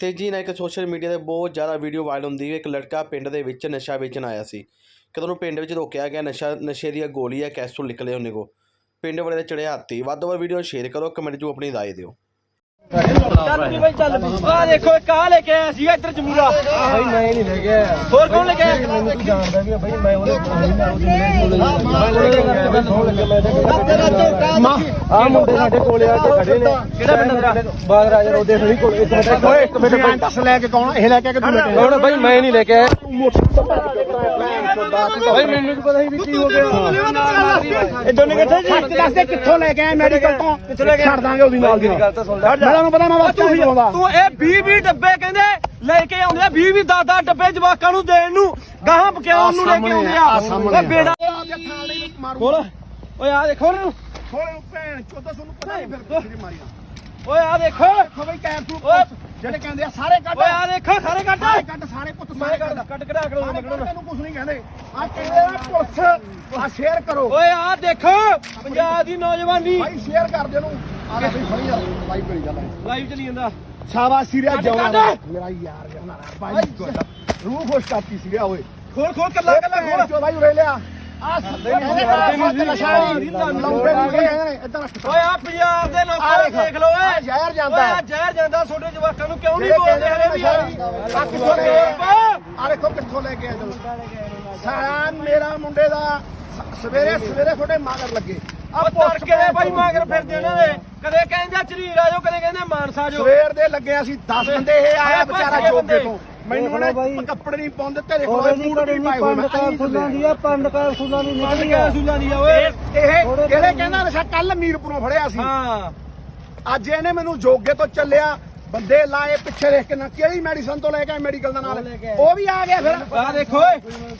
ਤੇਜ਼ੀ ਨਾਲ ਇੱਕ ਸੋਸ਼ਲ ਮੀਡੀਆ 'ਤੇ ਬਹੁਤ ਜ਼ਿਆਦਾ ਵੀਡੀਓ ਵਾਇਰਲ ਹੁੰਦੀ ਹੈ। ਇੱਕ ਲੜਕਾ ਪਿੰਡ ਦੇ ਵਿੱਚ ਨਸ਼ਾ ਵੇਚਣ ਆਇਆ ਸੀ। ਕਦੋਂ ਉਹਨੂੰ ਪਿੰਡ ਵਿੱਚ ਰੋਕਿਆ ਗਿਆ। ਨਸ਼ਾ, ਨਸ਼ੇ ਦੀਆਂ ਗੋਲੀਆਂ, ਕੈਪਸੂਲ ਨਿਕਲੇ ਉਹਨੇ ਕੋ ਪਿੰਡ ਵਾਲੇ ਦੇ ਚੜਿਆ ਹਾਥੀ ਵੱਧ ਤੋਂ ਵੱਧ ਵੀਡੀਓ ਸ਼ੇਅਰ ਕਰੋ ਕਮੈਂਟ 'ਚ ਆਪਣੀ ਰਾਏ ਦਿਓ। ਚੱਲ ਵੀ ਬਈ ਚੱਲ ਵੀ। ਆ ਦੇਖੋ ਇੱਕ ਆ ਲੈ ਕੇ ਆਇਆ ਸੀ ਇੱਧਰ ਜਮੂਰਾ। ਭਾਈ ਮੈਂ ਨਹੀਂ ਲੈ ਗਿਆ ਹੋਰ ਕੌਣ ਲੈ ਕੇ ਆਇਆ? ਮੈਨੂੰ ਤੂੰ ਜਾਣਦਾ ਵੀ ਆ ਭਾਈ ਮੈਂ ਉਹਦੇ ਮੈਂ ਉਹਦੇ ਮੈਂ ਸੌਣ ਲੱਗਿਆ ਮੈਂ ਆ ਮੁੰਡੇ ਸਾਡੇ ਕੋਲੇ ਆ ਕੇ ਖੜੇ ਨੇ। ਕਿਹੜਾ ਪਿੰਡ ਤੇਰਾ? ਬਾਗ ਰਾਜਾ ਰੋਦੇ ਸਹੀ ਕੋਲ ਇੱਕ ਮਿੰਟ ਓਏ ਇੱਕ ਮਿੰਟ। ਭਾਈ ਦੱਸ ਲੈ ਕੇ ਕੌਣ? ਇਹ ਲੈ ਕੇ ਕਿ ਤੂੰ ਲੈ ਕੇ ਭਾਈ ਮੈਂ ਨਹੀਂ ਲੈ ਕੇ ਆਇਆ। ਭਾਈ ਮੈਨੂੰ ਕੀ ਪਤਾ ਸੀ ਵੀ ਕੀ ਹੋ ਗਿਆ। ਇਹ ਦੋਨੇ ਕਿੱਥੇ ਸੀ? ਦੱਸ ਦੇ ਕਿੱਥੋਂ ਲੈ ਕੇ ਆਏ ਮੈਡੀਕਲ ਤੋਂ ਕਿੱਥੋਂ ਲੈ ਕੇ ਛੱਡ ਦਾਂਗੇ ਉਹਦੀ ਨਾਲ ਦੀ ਗੱਲ ਤਾਂ ਸੁਣ ਲੈ। ਮੈਂ ਤੁਹਾਨੂੰ ਪਤਾ ਮੈਂ ਵਾਪਸ ਨਹੀਂ ਆਉਂਦਾ ਤੂੰ ਇਹ 20 20 ਡੱਬੇ ਕਹਿੰਦੇ ਲੈ ਕੇ ਆਉਂਦੇ ਆ 20 20 10 10 ਡੱਬੇ ਜਵਾਕਾਂ ਨੂੰ ਦੇਣ ਨੂੰ। ਗਾਹਾਂ ਬਕਿਆਉਣ ਨੂੰ ਲੈ ਕੇ ਆਉਂਦੇ ਆ। ਓਏ ਬੇੜਾ ਖੋਲ ਓਏ ਆ ਦੇਖੋ ਨੂੰ ਥੋੜੇ ਨੂੰ ਭੈਣ ਚੋਦਾ ਤੁਹਾਨੂੰ ਪਤਾ ਨਹੀਂ ਫਿਰ ਕਿਹੜੀ ਮਾਰੀ ਓਏ ਆ ਦੇਖੋ। ਦੇਖੋ ਬਈ ਕੈਪਸੂਲ ਓਏ। ਜਿਹੜੇ ਕਹਿੰਦੇ ਆ ਸਾਰੇ ਕੱਢ। ਓਏ ਆ ਦੇਖੋ ਸਾਰੇ ਕੱਢ। ਸਾਰੇ ਕੱਢ ਸਾਰੇ ਪੁੱਤ ਸਾਰੇ ਕੱਢ। ਕੱਢ ਕਢਾ ਕਰੋ ਤੈਨੂੰ ਕੁਝ ਨਹੀਂ ਕਹਿੰਦੇ। ਆ ਕਹਿੰਦੇ ਆ ਪੁਲਿਸ ਆ ਸ਼ੇਅਰ ਕਰੋ। ਓਏ ਆ ਦੇਖੋ ਪੰਜਾਬ ਦੀ ਨੌਜਵਾਨੀ। ਭਾਈ ਸ਼ੇਅਰ ਕਰ ਦੇ ਨੂੰ ਆ ਲੈ ਬਈ ਫੜੀ ਯਾਰ ਬੜੀ ਗੱਲ ਹੈ ਲਾਈਵ ਚਲੀ ਜਾਂਦਾ। ਸ਼ਾਬਾਸ਼ ਸੀਰੀਆ ਜਵਾਨ। ਮੇਰਾ ਯਾਰ ਭਾਈ ਤੁਹਾਡਾ ਰੂਹ ਖੁਸ਼ ਕਰਤੀ ਸੀਰੀਆ ਓਏ। ਖੋਲ ਖੋਲ ਕੱਲਾ ਕੱਲਾ ਖੋਲ। ਭਾਈ ਉਰੇ ਲਿਆ। ਓਏ ਆ ਪੰਜਾਬ ਦੇ ਲੋਕਾਂ ਨੂੰ ਦੇਖ ਲਓ ਓਏ ਜ਼ਹਿਰ ਜਾਂਦਾ ਓਏ ਜ਼ਹਿਰ ਜਾਂਦਾ ਛੋਟੇ ਜਵਾਕਾਂ ਨੂੰ ਕਿਉਂ ਨਹੀਂ ਬੋਲਦੇ ਹਲੇ ਵੀ ਯਾਰ ਆ ਦੇਖੋ ਕਿੱਥੋਂ ਲੈ ਕੇ ਆਏ ਤੁਸੀਂ ਸਾਰਾ ਮੇਰਾ ਮੁੰਡੇ ਦਾ ਸਵੇਰੇ ਸਵੇਰੇ ਤੁਹਾਡੇ ਮਾਗਰ ਲੱਗੇ ਆ ਤੜਕੇ ਦੇ ਬਾਈ ਮਾਗਰ ਫਿਰਦੇ ਉਹਨਾਂ ਦੇ ਕਦੇ ਕਹਿੰਦੇ ਚਰੀਰ ਆਜੋ ਕਦੇ ਕਹਿੰਦੇ ਮਾਨਸਾ ਜਾਓ ਸਵੇਰ ਦੇ ਲੱਗੇ ਅਸੀਂ 10 ਬੰਦੇ, ਇਹ ਆਇਆ ਵਿਚਾਰਾ ਜੋਗੇ ਤੋਂ। ਮੈਨੂੰ ਉਹਨੇ ਕੱਪੜੇ ਨਹੀਂ ਪਾਉਂਦੇ ਤੇਰੇ ਕੋਲ ਉਹਦੇ ਨਹੀਂ ਪਾਏ ਹੋਏ ਪੰਡ ਕਾਰ ਫੁੱਲਾਂ ਦੀ ਆ ਪੰਡ ਕਾਰ ਫੁੱਲਾਂ ਦੀ ਨਿਕਲੀ ਆ। ਸੂਲਾਂ ਦੀ ਆ ਓਏ। ਇਹ ਜਿਹੜੇ ਕਹਿੰਦਾ ਨਸ਼ਾ ਕੱਲ ਮੀਰਪੁਰੋਂ ਫੜਿਆ ਸੀ। ਹਾਂ। ਅੱਜ ਇਹਨੇ ਮੈਨੂੰ ਜੋਗੇ ਤੋਂ ਚੱਲਿਆ ਬੰਦੇ ਲਾਏ ਪਿੱਛੇ ਦੇਖ ਕੇ ਨਾ ਕਿਹੜੀ ਮੈਡੀਸਨ ਤੋਂ ਲੈ ਕੇ ਮੈਡੀਕਲ ਦਾ ਨਾਲ? ਉਹ ਵੀ ਆ ਗਿਆ ਫਿਰ। ਆ ਦੇਖੋ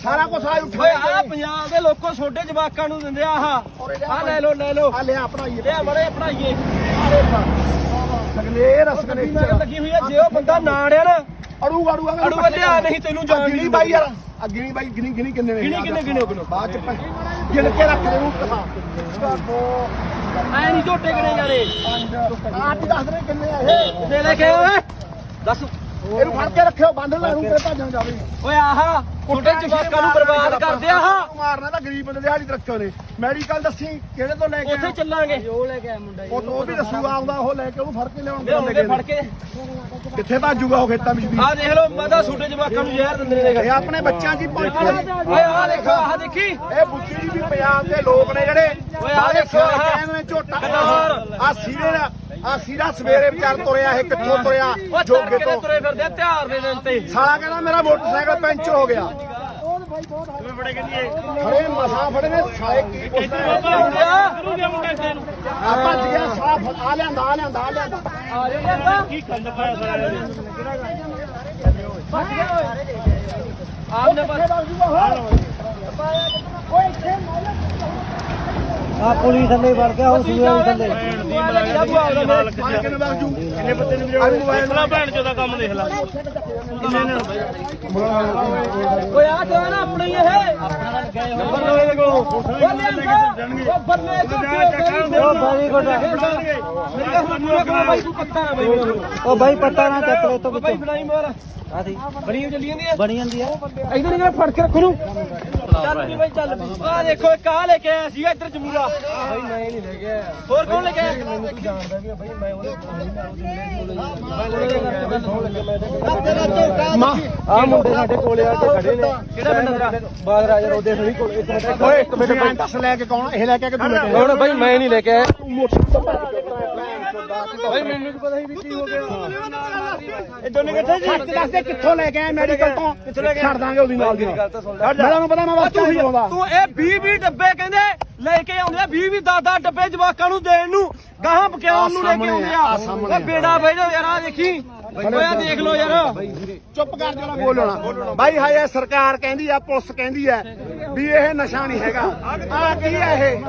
ਸਾਰਾ ਕੁਝ ਆ ਉੱਠਿਆ ਆ ਪੰਜਾਬ ਦੇ ਲੋਕੋ ਛੋਟੇ ਜਵਾਕਾਂ ਨੂੰ ਦਿੰਦੇ ਆ ਆਹ। ਆ ਲੈ ਲਓ ਲੈ ਲਓ। ਆ ਲਿਆ ਪੜਾਈਏ ਲਿਆ ਮੜੇ ਗੱਡੀ ਸਗਲੇਰ ਮਗਰ ਲੱਗੀ ਹੋਈ ਆ ਜੇ ਉਹ ਬੰਦਾ ਨਾ ਅੜਿਆ ਨਾ ਅੜੂ ਅੜੂ ਆ ਅੜੂ ਲਿਆ ਨਹੀਂ ਤੈਨੂੰ ਜਾਣ ਗਿਣੀ ਬਾਈ ਯਾਰ ਆ ਗਿਣੀ ਬਾਈ ਗਿਣੀ ਗਿਣੀ ਕਿੰਨੇ ਨੇ? ਗਿਣੀ ਕਿੰਨੇ ਗਿਣੇ ਉਹਨੂੰ ਬਾਅਦ ਚ ਗਿਣ ਕੇ ਰੱਖ ਦੇ ਨੂੰ ਕਹਾ ਐ ਨਹੀਂ ਝੋਟੇ ਗਣੇ ਜਾਰੇ ਆਪ ਹੀ ਦੱਸ ਦੇ ਕਿੰਨੇ ਆ ਇਹ। ਦੇ ਲੈ ਕੇ ਓਏ। ਦੱਸ। ਇਹਨੂੰ ਫੜ ਕੇ ਰੱਖਿਓ ਬੰਦ ਲੈ ਨੂੰ ਤੇ ਭੱਜਣ ਜਾਵੇ। ਓਏ ਆਹਾ। ਛੋਟੇ ਜਵਾਕਾਂ ਨੂੰ ਬਰਬਾਦ ਕਰਦੇ ਆ ਮਾਰਨਾ ਤਾਂ ਗਰੀਬ ਬੰਦੇ ਦਿਹਾੜੀ ਤੇ ਰੱਖਿਓ ਨੇ ਮੈਡੀਕਲ ਦੱਸੀ ਕਿਹੜੇ ਤੋਂ ਲੈ ਕੇ ਉੱਥੇ? ਚੱਲਾਂਗੇ। ਉਹ ਲੈ ਕੇ ਆਇਆ ਮੁੰਡਾ ਉਹ ਉਹ ਵੀ ਦੱਸੂਗਾ ਆਉਂਦਾ ਉਹ ਲੈ ਕੇ ਉਹਨੂੰ ਫੜ ਕੇ ਲਿਆਉਣ ਲਿਆਉਂਦੇ ਫੜ ਕੇ। ਕਿੱਥੇ ਭੱਜੂਗਾ ਉਹ ਖੇਤਾਂ ਵਿੱਚ ਵੀ? ਆਹ ਦੇਖ ਲਓ ਮਾਦਾ ਛੋਟੇ ਜਵਾਕਾਂ ਨੂੰ ਜ਼ਹਿਰ ਦਿੰਦੇ ਨੇ ਇਹ ਆਪਣੇ ਬੱਚਿਆਂ ਦੀ ਪਹੁੰਚੀ ਓਏ ਆਹ ਦੇਖੋ ਆਹ ਦੇਖੀ। ਇਹ ਬੁੱਚੀ ਜੀ ਵੀ ਪੰਜਾਬ ਦੇ ਲੋਕ ਨੇ ਜਿਹੜੇ। ਓਏ ਬਾਹਲੇ ਦੇਖੋ ਨੇ ਝੋਟਾ। ਆ ਸੀਰੇ ਦਾ ਆ ਸੀਰਾ ਸਵੇਰੇ ਵਿਚਾਰ ਤੁਰਿਆ ਇਹ ਕਿੱਥੋਂ ਤੁਰਿਆ? ਜੋਗੇ ਤੋਂ ਤੁਰੇ ਫਿਰਦੇ ਆ ਤਿਉਹਾਰ ਦੇ ਦਿਨ ਤੇ। ਸਾਲਾ ਕਹਿੰਦਾ ਮੇਰਾ ਮੋਟਰਸਾਈਕਲ ਪੈਂਚਰ ਹੋ ਗਿਆ। ਖੜੇ ਮਸਾ ਫੜੇ ਨੇ ਸਾਲੇ ਕੀ ਪੁੱਛਦੇ ਆ। ਭੱਜ ਗਿਆ ਸਾਲਾ ਫ- ਆ ਲਿਆਂਦਾ ਆ ਲਿਆਂਦਾ। ਆ ਲਿਆਂਦਾ ਆਪਨੇ ਬਸ ਆ ਪੁਲਿਸ ਥੱਲੇ ਵੜ ਗਿਆ ਉਹ ਸੂਏ ਥੱਲੇ। ਕਿੰਨੇ ਨੇ ਵੀਰੇ ਮੋਬਾਈਲ ਭੈਣ ਕੰਮ ਦੇਖ ਲੈ। ਆ? ਨਾ ਆਪਣਾ ਹੀ ਦੇ ਕੋਲ। ਉਹ ਬੱਲੇ ਉਹ ਬਾਈ ਕੋਟਾ ਮੇਰੀ ਗੱਲ ਸੁਣ ਪੂਰਾ ਕਰੋ ਬਾਈ ਤੂੰ ਪੱਤਾ ਨਾ ਬਾਈ। ਉਹ ਬਾਈ ਪੱਤਾ ਨਾ ਚੱਕ ਲੈ ਤੋਂ ਬਾਈ ਬਣਾਈ ਮਾਰ। ਆਦੀ ਬਣੀ ਚੱਲੀ ਜਾਂਦੀ ਹੈ? ਬਣੀ ਜਾਂਦੀ ਆ। ਇਧਰ ਨਿਕਲ ਫੜ ਕੇ ਰੱਖੋ ਨੂੰ। ਚੱਲ ਵੀ ਬਾਈ ਚੱਲ ਆ ਦੇਖੋ ਇੱਕ ਆ ਲੈ ਕੇ ਆਇਆ ਸੀ ਇੱਧਰ ਜਮੂਰਾ। ਭਾਈ ਮੈਂ ਨਹੀਂ ਲੈ ਗਿਆ ਹੋਰ ਕੌਣ ਲੈ ਕੇ ਆਇਆ? ਮੈਨੂੰ ਤੂੰ ਜਾਣਦਾ ਵੀ ਭਾਈ ਮੈਂ ਉਹਦੇ ਆ ਮੁੰਡੇ ਸਾਡੇ ਕੋਲੇ ਆ ਕੇ ਖੜੇ ਨੇ। ਕਿਹੜਾ ਪਿੰਡ ਤੇਰਾ ਬਾਗ ਰਾਜਾ ਰੋਦੇ ਸਹੀ ਕੋਲ ਇੱਕ ਮਿੰਟ ਓਏ ਇੱਕ ਮਿੰਟ। ਭਾਈ ਦੱਸ ਲੈ ਕੇ ਕੌਣ ਇਹ ਲੈ ਕੇ ਕਿ ਤੂੰ ਲੈ ਕੇ ਆਇਆ? ਕੌਣ ਭਾਈ ਮੈਂ ਨਹੀਂ ਲੈ ਕੇ ਆਇਆ। ਭਾਈ ਮੈਨੂੰ ਕੀ ਪਤਾ ਸੀ ਵੀ ਕੀ ਹੋ ਗਿਆ। ਇਹ ਦੋਨੇ ਕਿੱਥੇ ਸੀ? ਦੱਸ ਦੇ ਕਿੱਥੋਂ ਲੈ ਕੇ ਆਏ ਮੈਡੀਕਲ ਤੋਂ? ਕਿੱਥੋਂ ਲੈ ਕੇ ਛੱਡ ਦਾਂਗੇ ਉਹਦੀ ਨਾਲ ਦੀ ਮੇਰੀ ਗੱਲ ਤਾਂ ਸੁਣ ਲੈ। ਮੈਂ ਤੁਹਾਨੂੰ ਪਤਾ ਮੈਂ ਵਾਪਸ ਨਹੀਂ ਆਉਂਦਾ। ਤੂੰ ਇਹ 20 20 ਡੱਬੇ ਕਹਿੰਦੇ ਲੈ ਕੇ ਆਉਂਦੇ ਆ। 20 20 10 10 ਡੱਬੇ ਜਵਾਕਾਂ ਨੂੰ ਦੇਣ ਨੂੰ। ਗਾਹਾਂ ਬਕਿਆਉਣ ਨੂੰ ਲੈ ਕੇ ਆਉਂਦੇ ਆ। ਓਏ ਬੇੜਾ ਬਹਿ ਜਾ ਯਾਰ ਆ ਦੇਖੀ। ਓਏ ਆ ਦੇਖ ਲੋ ਯਾਰ। ਚੁੱਪ ਕਰ ਜਿਹੜਾ ਬੋਲਣਾ ਬਾਈ ਹਾਏ ਇਹ ਸਰਕਾਰ ਕਹਿੰਦੀ ਆ ਪੁਲਿਸ ਕਹਿੰਦੀ ਆ ਵੀ ਇਹ ਨਸ਼ਾ ਨਹੀਂ ਹੈਗਾ। ਆ ਕੀ ਆ ਇਹ?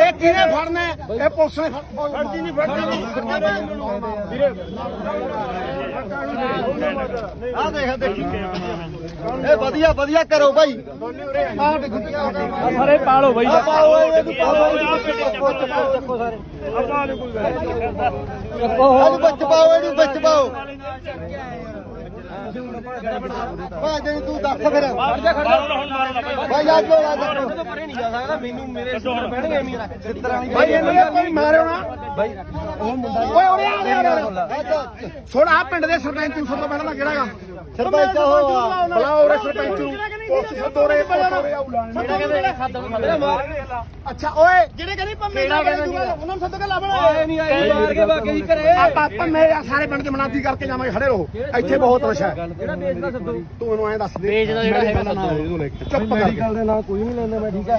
ਇਹ ਕਿਹਨੇ ਫੜਨਾ ਹੈ? ਇਹ ਪੁਲਿਸ ਨੇ ਫੜ- ਫੜਦੀ ਨਹੀਂ ਆ ਦੇਖ ਦੇਖੀ। ਇਹ ਵਧੀਆ ਵਧੀਆ ਕਰੋ ਭਾਈ ਆ ਸਾਰੇ ਪਾਲੋ ਬਾਈ। ਆ ਪਾਓ ਇਹ ਤੂੰ ਪਾਓ ਚੱਕੋ ਚੱਕੋ ਸਾਰੇ। ਇਹਨੂੰ ਵਿੱਚ ਪਾਓ ਇਹਨੂੰ ਵਿੱਚ ਪਾਓ। ਭਾਈ ਜਿਹੜੀ ਤੂੰ ਦੱਸ ਫਿਰ ਭਾਈ ਆ ਜੋ ਆ ਦੇਖੋ ਪਰੇ ਨਹੀਂ ਜਾ ਸਕਦਾ ਮੈਨੂੰ ਮੇਰੇ ਸਿਰ ਪੈਣਗੇ ਐਵੇਂ ਭਾਈ ਇਹਨੂੰ ਇਹ ਕੋਈ ਮਾਰਿਓ ਨਾ। ਭਾਈ ਉਹ ਮੁੰਡਾ ਓਏ ਉਰੇ ਆ ਉਰੇ ਆ, ਉਰੇ ਆ ਸੁਣ ਆ ਪਿੰਡ ਦੇ ਸਰਪੰਚ ਨੂੰ ਸਭ ਤੋਂ ਪਹਿਲਾਂ ਕਿਹੜਾ ਗਾ ਸਰਪੰਚ ਉਹ ਬੁਲਾਓ ਉਰੇ ਸਰਪੰਚ ਨੂੰ। ਪੁਲਿਸ ਸਦੋਰੇ ਪੋਰੇ ਆਉ ਅੱਛਾ ਓਏ ਜਿਹੜੇ ਕਹਿੰਦੇ ਪੰਮੇ ਦਾ ਉਹਨਾਂ ਨੂੰ ਸੱਦ ਕੇ ਲਾਵਣਾ। ਆਏ ਨਹੀਂ ਆਏ ਮਾਰ ਕੇ ਬਾਕੀ ਦੀ ਘਰੇ। ਆਪਾਂ ਪੰਮੇ ਸਾਰੇ ਪਿੰਡ ਚ ਮਨਾਦੀ ਕਰਕੇ ਜਾਵਾਂਗੇ ਖੜੇ ਰਹੋ। ਇੱਥੇ ਬਹੁਤ ਨਸ਼ਾ ਹੈ। ਜਿਹੜਾ ਵੇਚਦਾ ਸੱਦੋ? ਤੂੰ ਮੈਨੂੰ ਐਂ ਦੱਸ ਦੇ। ਵੇਚਦਾ ਜਿਹੜਾ ਹੈਗਾ ਚੁੱਪ ਕਰ ਦੇ ਨਾਂ ਕੋਈ ਨਹੀਂ ਲੈਂਦਾ ਮੈਂ ਠੀਕ ਆ।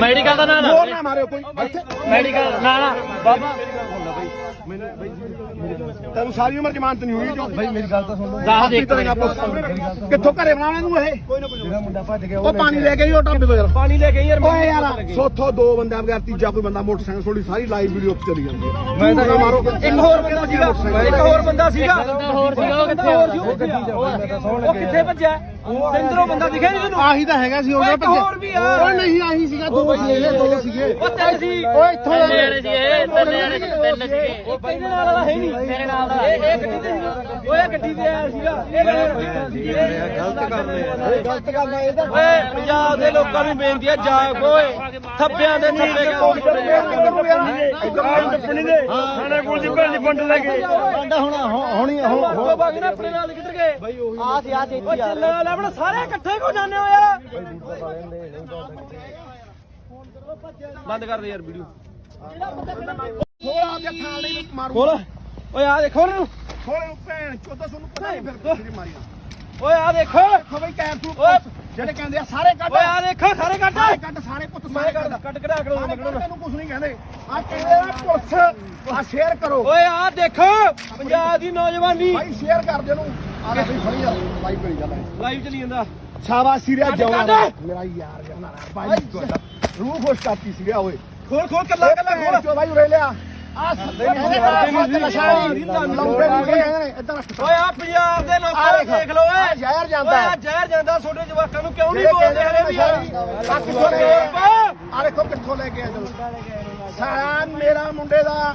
ਮੈਡੀਕਲ ਦਾ ਨਾਂ ਨਾ ਮਾਰਿਓ ਕੋਈ। ਮੈਡੀਕਲ ਨਾ ਨਾ ਬਾਬਾ। ਤੈਨੂੰ ਸਾਰੀ ਉਮਰ ਜ਼ਮਾਨਤ ਨਹੀਂ ਹੋਈ। ਜੋ ਭਾਈ ਮੇਰੀ ਗੱਲ ਤਾਂ ਸੁਣ ਲਓ। ਦੱਸ ਦੇ ਕਿੱਥੋਂ ਘਰੇ ਬਣਾਉਣਾ ਤੂੰ ਇਹ? ਜਿਹੜਾ ਮੁੰਡਾ ਭੱਜ ਗਿਆ ਉਹ ਪਾਣੀ ਲੈ ਕੇ ਹੀ ਉਹ ਢਾਬੇ ਤੋਂ ਯਾਰ ਪਾਣੀ ਲੈ ਕੇ ਯਾਰ ਓਏ ਯਾਰ ਸੋਥੋ ਦੋ ਬੰਦਿਆਂ ਬਗੈਰ ਤੀਜਾ ਕੋਈ ਬੰਦਾ ਮੋਟਰਸਾਈਕਲ ਥੋੜੀ ਸਾਰੀ ਲਾਈਵ ਵੀਡੀਓ ਉੱਤੇ ਚਲੀ ਜਾਂਦੀ ਮੈਂ ਤਾਂ ਮਾਰੋ ਇੱਕ ਹੋਰ ਬੰਦਾ ਸੀਗਾ? ਇੱਕ ਹੋਰ ਬੰਦਾ ਸੀਗਾ? ਹੋਰ ਸੀਗਾ ਉਹ ਕਿੱਥੇ ਹੋਰ ਸੀ ਉਹ ਕਿੱਥੇ ਭੱਜਿਆ? ਸਿੰਦਰੋਂ ਬੰਦਾ ਦਿਖਿਆ ਨਹੀਂ ਤੈਨੂੰ? ਆਹੀ ਤਾਂ ਹੈਗਾ ਸੀ ਓਏ ਇੱਕ ਹੋਰ ਵੀ ਆ। ਓਏ ਨਹੀਂ ਆਹੀ ਸੀਗਾ ਦੋ ਸੀਗੇ ਦੋ ਸੀਗੇ। ਉਹ ਤਿੰਨ ਸੀ। ਓਏ ਇੱਥੋਂ ਜਿਹੜੇ ਸੀਗੇ ਤਿੰਨ ਜਿਹੜੇ ਤਿੰਨ ਸੀਗੇ। ਉਹ ਕਹਿੰਦੇ ਨਾਲ ਵਾਲਾ ਹੈ ਨਹੀਂ। ਮੇਰੇ ਨਾਲ ਦਾ ਇਹ ਇਹ ਗੱਡੀ ਤੇ ਓਏ ਗੱਡੀ ਤੇ ਆਇਆ ਸੀਗਾ। ਇਹ ਗਲਤ ਕਰਦੇ ਗਲਤ ਗੱਲ ਹੈ ਇਹਦਾ ਓਏ ਪੰਜਾਬ ਦੇ ਲੋਕਾਂ ਨੂੰ ਬੇਨਤੀ ਹੈ ਜਾਗ ਓਏ ਥੱਪਿਆਂ ਦੇ ਥੱਪੇ ਟੱਪਣੀ ਦੇ ਖਾਣੇ ਕੋਲ ਦੀ ਭੈਣ ਦੀ ਪੰਡ ਲੈ ਕੇ ਬੰਦਾ ਹੁਣ ਹੁਣੀ ਹੁਣ ਉਹ ਬਾਕੀ ਨਾ ਆਪਣੇ ਨਾਲ ਕਿੱਧਰ ਗਏ ਆ ਸੀ ਆ ਸੀ ਇੱਥੇ ਚੱਲ ਲੈ ਬਣਾ ਸਾਰੇ ਇਕੱਠੇ ਕੋ ਜਾਂਦੇ ਹੋ ਯਾਰ। ਬੰਦ ਕਰ ਦੇ ਯਾਰ ਵੀਡੀਓ। ਥੋੜਾ ਜਿਹਾ ਥਾਲ ਨਹੀਂ ਮਾਰੂ ਖੋਲ ਓਏ ਆ ਦੇਖੋ ਇਹਨੂੰ। ਥੋੜੇ ਨੂੰ ਭੈਣ ਚੋਦਾ ਤੁਹਾਨੂੰ ਪਤਾ ਨਹੀਂ ਫਿਰ ਕਿਹੜੀ ਮਾਰੀਆਂ ਓਏ ਆ ਦੇਖੋ। ਦੇਖੋ ਬਈ ਕੈਪਸੂਲ ਓਏ। ਜਿਹੜੇ ਕਹਿੰਦੇ ਆ ਸਾਰੇ ਕੱਢ। ਓਏ ਆ ਦੇਖੋ ਸਾਰੇ ਕੱਟ ਸਾਰੇ ਕੱਢ ਸਾਰੇ ਪੁੱਤ ਸਾਰੇ ਕੱਢ ਕੱਟ ਕਢਾ ਕਰੋ ਸਾਰੇ ਕੱਢ। ਤੈਨੂੰ ਕੁਝ ਨਹੀਂ ਕਹਿੰਦੇ। ਆ ਕਹਿੰਦੇ ਆ ਪੁਲਿਸ ਆ ਸ਼ੇਅਰ ਕਰੋ। ਓਏ ਆ ਦੇਖੋ ਪੰਜਾਬ ਦੀ ਨੌਜਵਾਨੀ। ਭਾਈ ਸ਼ੇਅਰ ਕਰ ਦੇ ਨੂੰ ਆ ਲੈ ਬਈ ਫੜੀ ਜਾ ਲਾਈਵ ਕਰੀ ਜਾ ਲਾਈਵ ਚਲੀ ਜਾਂਦਾ। ਸ਼ਾਬਾਸ਼ੀ ਰਿਆ ਕੱਢ, ਜਵਾਨ। ਕੱਢ। ਮੇਰਾ ਯਾਰ ਜਰਨਾ ਭਾਈ ਰੂਹ ਖੁਸ਼ ਕਰਤੀ ਸੀ ਓਏ। ਖੋਲ ਖੋਲ ਕੱਲਾ ਕੱਲਾ ਖੋਲ। ਜੋ ਭਾਈ ਉਰੇ ਲਿਆ। ਆ ਲੰਬੇ ਮੁੰਡੇ ਕਹਿੰਦੇ ਨੇ ਇਦਾਂ ਰੱਖ। ਓਏ ਆ ਪੰਜਾਬ ਦੇ ਲੋਕਾਂ ਨੂੰ ਦੇਖ। ਲਓ ਓਏ। ਜ਼ਹਿਰ ਜਾਂਦਾ। ਓਏ ਜ਼ਹਿਰ ਜਾਂਦਾ ਛੋਟੇ ਜਵਾਕਾਂ ਨੂੰ ਕਿਉਂ ਨਹੀਂ ਬੋਲਦੇ ਹਲੇ ਵੀ? ਆ ਕਿੱਥੋਂ ਲੈ ਆ ਦੇਖੋ ਕਿੱਥੋਂ ਲੈ ਕੇ ਆਏ ਸਾਰਾ ਮੇਰਾ ਮੁੰਡੇ ਦਾ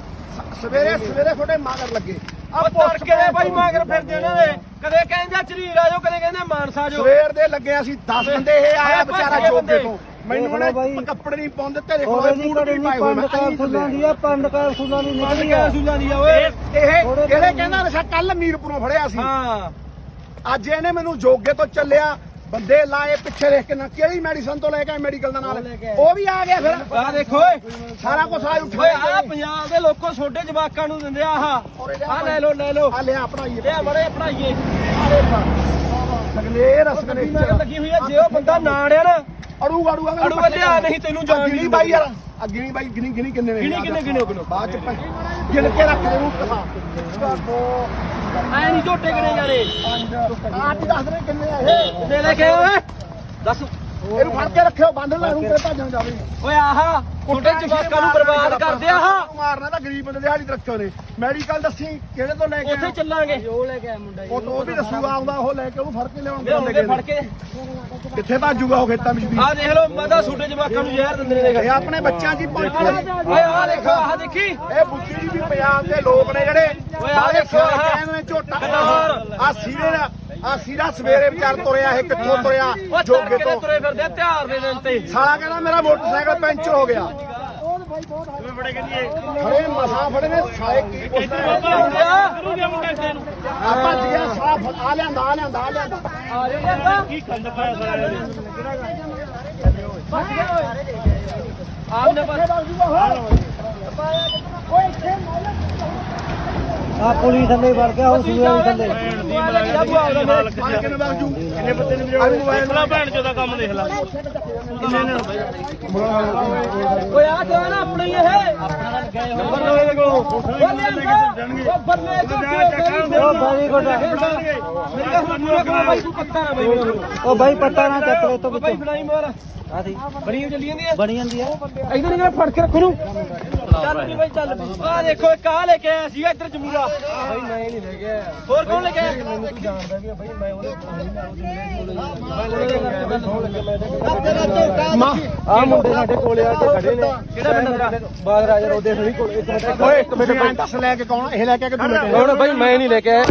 ਸਵੇਰੇ ਸਵੇਰੇ ਤੁਹਾਡੇ ਮਾਗਰ ਲੱਗੇ। ਆ ਤੜਕੇ ਦੇ ਬਾਈ ਮਾਗਰ ਫਿਰਦੇ ਉਹਨਾਂ ਦੇ। ਕਦੇ ਕਹਿੰਦੇ ਝਰੀਰ ਆਜੋ ਕਦੇ ਕਹਿੰਦੇ ਮਾਨਸਾ ਜੋ ਸਵੇਰ ਦੇ ਲੱਗੇ ਅਸੀਂ 10 ਬੰਦੇ ਇਹ ਆਇਆ ਵਿਚਾਰਾ ਜੋਗੇ। ਤੋਂ। ਮੈਨੂੰ ਉਹਨੇ ਕੱਪੜੇ ਨਹੀਂ ਪਾਉਂਦੇ ਤੇਰੇ ਕੋਲ ਬੂਟ ਨਹੀਂ ਪਾਏ ਹੋਏ ਮੈਂ ਪੰਡ ਸੁਣਾਂ ਦੀ ਆ ਪੰਡ ਕਾਰ ਸੁਣਾਂ ਦੀ ਨਿਕਲੀ ਆ। ਸੂਲਾਂ ਦੀ ਆ ਓਏ। ਇਹ ਇਹਦੇ ਕਹਿੰਦਾ ਨਸ਼ਾ ਕੱਲ ਮੀਰਪੁਰੋਂ ਫੜਿਆ ਸੀ। ਹਾਂ। ਅੱਜ ਇਹਨੇ ਮੈਨੂੰ ਜੋਗੇ ਤੋਂ ਚੱਲਿਆ ਬੰਦੇ ਲਾਏ ਪਿੱਛੇ ਦੇਖ ਕੇ ਨਾ ਕਿਹੜੀ ਮੈਡੀਸਨ ਤੋਂ ਲੈ ਕੇ ਮੈਡੀਕਲ ਦਾ ਨਾਲ? ਉਹ ਵੀ ਆ ਗਿਆ ਫਿਰ। ਆ ਦੇਖੋ ਓਏ। ਸਾਰਾ ਕੁਝ ਆ ਓਏ ਉੱਠਿਆ ਆ ਪੰਜਾਬ ਦੇ ਲੋਕੋ ਛੋਟੇ ਜਵਾਕਾਂ ਨੂੰ ਦਿੰਦੇ ਆ ਆਹ। ਆ ਲੈ ਲੋ ਲੈ ਲੋ ਆ ਲਿਆ ਪੜਾਈਏ ਇਹ ਬੜੇ ਪੜਾਈਏ ਸਗਲੇ ਰਸਗਲੇ ਗੱਡੀ ਮਗਰ ਲੱਗੀ ਹੋਈ ਆ ਜੇ ਉਹ ਬੰਦਾ ਨਾ ਅੜਿਆ ਨਾ ਅੜੂ ਅੜੂ ਅੜੂ ਲਿਆ ਨਹੀਂ ਤੈਨੂੰ ਜਾਣ ਗਿਣੀ ਨਹੀਂ ਬਾਈ ਯਾਰ। ਆ ਗਿਣੀ ਬਾਈ ਗਿਣੀ ਗਿਣੀ ਕਿੰਨੇ ਨੇ ਗਿਣੀ ਕਿੰਨੇ ਗਿਣੋ ਗਿਣੋ ਬਾਅਦ ਚ ਗਿਣ ਕੇ ਰੱਖ ਦੇ ਨੂੰ ਕਹਾ ਐ ਨਹੀਂ ਝੋਟੇ ਗਣੇ ਆਪ ਹੀ ਦੱਸ ਦੇ ਕਿੰਨੇ ਆ ਇਹ। ਦੇ ਲੈ ਕੇ ਓਏ ਦੱਸ। ਇਹਨੂੰ ਫੜ ਕੇ ਰੱਖਿਓ ਬੰਦ ਲੈ ਨੂੰ ਤੇਰੇ ਭੱਜਣ ਜਾਵੇ। ਓਏ ਆਹ। ਛੋਟੇ ਜਵਾਕਾਂ ਨੂੰ ਬਰਬਾਦ ਕਰਦੇ ਆ ਮਾਰਨਾ ਤਾਂ ਗਰੀਬ ਬੰਦੇ ਦਿਹਾੜੀ ਤੇ ਰੱਖਿਓ ਨੇ ਮੈਡੀਕਲ ਦੱਸੀ ਕਿਹੜੇ ਤੋਂ ਲੈ ਕੇ ਉੱਥੇ? ਚੱਲਾਂਗੇ। ਉਹ ਤੋਂ ਉਹ ਵੀ ਦੱਸੂਗਾ ਆਉਂਦਾ ਉਹ ਲੈ ਕੇ ਉਹਨੂੰ ਫੜ ਕੇ ਲਿਆਉਂਦੇ ਫੜ ਕੇ। ਕਿੱਥੇ ਭੱਜੂਗਾ ਉਹ ਖੇਤਾਂ ਵਿੱਚ ਵੀ? ਆਹ ਦੇਖ ਲਓ ਮਾਦਾ ਛੋਟੇ ਜਵਾਕਾਂ ਨੂੰ ਜ਼ਹਿਰ ਦਿੰਦੇ ਨੇ ਇਹ ਆਪਣੇ ਬੱਚਿਆਂ ਦੀ ਪਹੁੰਚ ਓਏ ਆਹ ਦੇਖੋ ਆਹ ਦੇਖੀ ਇਹ ਬੁੱਧੀ ਜੀ ਵੀ ਪੰਜਾਬ ਦੇ ਲੋਕ ਨੇ ਜਿਹੜੇ। ਓਏ ਬਾਲੇ ਦੇਖੋ ਝੋਟਾ। ਆ ਸੀਰੇ ਦਾ ਆ ਸੀਰਾ ਸਵੇਰੇ ਵਿਚਾਰ ਤੁਰਿਆ ਇਹ ਕਿੱਥੋਂ ਤੁਰਿਆ? ਜੋਗੇ ਤੋਂ। ਤੁਰੇ ਫਿਰਦੇ ਆ ਤਿਉਹਾਰ ਦੇ ਦਿਨ ਤੇ। ਸਾਲਾ ਕਹਿੰਦਾ ਮੇਰਾ ਮੋਟਰਸਾਈਕਲ ਪੈਂਚਰ ਹੋ ਗਿਆ। ਖੜੇ ਮਸਾਂ ਫੜੇ ਨੇ ਸਾਲੇ ਕੀ ਪੁੱਛਦੇ? ਆਉਂਦੇ ਆ। ਆ ਭੱਜ ਗਿਆ ਸਾਲਾ ਫੜ- ਆ ਲਿਆਂਦਾ ਆ ਲਿਆਂਦਾ ਆ ਲਿਆਂਦਾ। ਆ ਜਾਂਦਾ ਕੀ ਖੰਡ ਪਾਇਆ ਸਾਰਾ ਬਚ ਗਿਆ ਓਏ। ਆਮਨੇ ਪਰ ਆ ਪੁਲਿਸ ਥੱਲੇ ਵੜ ਗਿਆ ਉਹ ਸੂਏ ਦੇ ਥੱਲੇ ਮਾਰ ਕੇ ਨਾ ਬਾਜੂ ਕਿੰਨੇ ਬੰਦੇ ਨੇ ਆ ਵੀ ਮੋਬਾਈਲ ਭੈਣ ਚੋਦਾ ਕੰਮ ਦੇਖ ਲਾ। ਓਏ ਆ ਜਾ ਨਾ ਆਪਣਾ ਹੀ ਇਹ ਆਪਣਾ ਗਏ ਹੋਏ ਨੰਬਰ ਲਓ ਇਹਦੇ ਕੋਲੋਂ। ਉਹ ਬੱਲੇ ਝੋਟੇ ਵੈਰੀ ਗੁੱਡ ਮੇਰਾ ਹੁਣ ਬਾਈ ਤੂੰ ਪੱਤਾ ਨਾ ਬਾਈ ਉਹ ਬਾਈ ਪੱਤਾ ਨਾ ਚੱਕ ਲੈ ਤੋਂ ਬਾਈ ਬਣਾਈ ਮਾਰ। ਆ ਦੀ ਬੜੀ ਚੱਲੀ ਜਾਂਦੀ ਆ? ਬਣੀ ਜਾਂਦੀ ਆ। ਇਧਰ ਨਿਕਲ ਫੜ ਕੇ ਰੱਖੋ ਨੂੰ ਚੱਲ ਵੀ ਬਾਈ ਚੱਲ। ਆ ਦੇਖੋ ਇੱਕ ਆ ਲੈ ਕੇ ਆਇਆ ਸੀਗਾ ਇੱਧਰ ਜਮੂਰਾ। ਬਾਈ ਮੈਂ ਨਹੀਂ ਲੈ ਗਿਆ ਹੋਰ ਕੌਣ ਲੈ ਕੇ ਆਇਆ? ਮੈਨੂੰ ਤੂੰ ਜਾਣਦਾ ਵੀ ਆ ਬਾਈ ਮੈਂ ਉਹਦੇ ਮੈਂ ਉਹਦੇ ਮਾਂ ਆ ਮੁੰਡੇ ਸਾਡੇ ਕੋਲੇ ਆ ਕੇ ਖੜੇ ਨੇ। ਕਿਹੜਾ ਪਿੰਡ ਦਾ ਬਾਗ ਰਾਜਾ ਉਹਦੇ ਥੋੜੀ ਕੋਲ ਇੱਕ ਮਿੰਟ ਓਏ ਇੱਕ ਮਿੰਟ। ਲੈ ਕੇ ਕੌਣ? ਇਹ ਲੈ ਕੇ ਕਿ ਤੂੰ ਲੈ ਕੇ ਹੁਣ ਬਾਈ ਮੈਂ ਨਹੀਂ ਲੈ ਕੇ ਆਇਆ।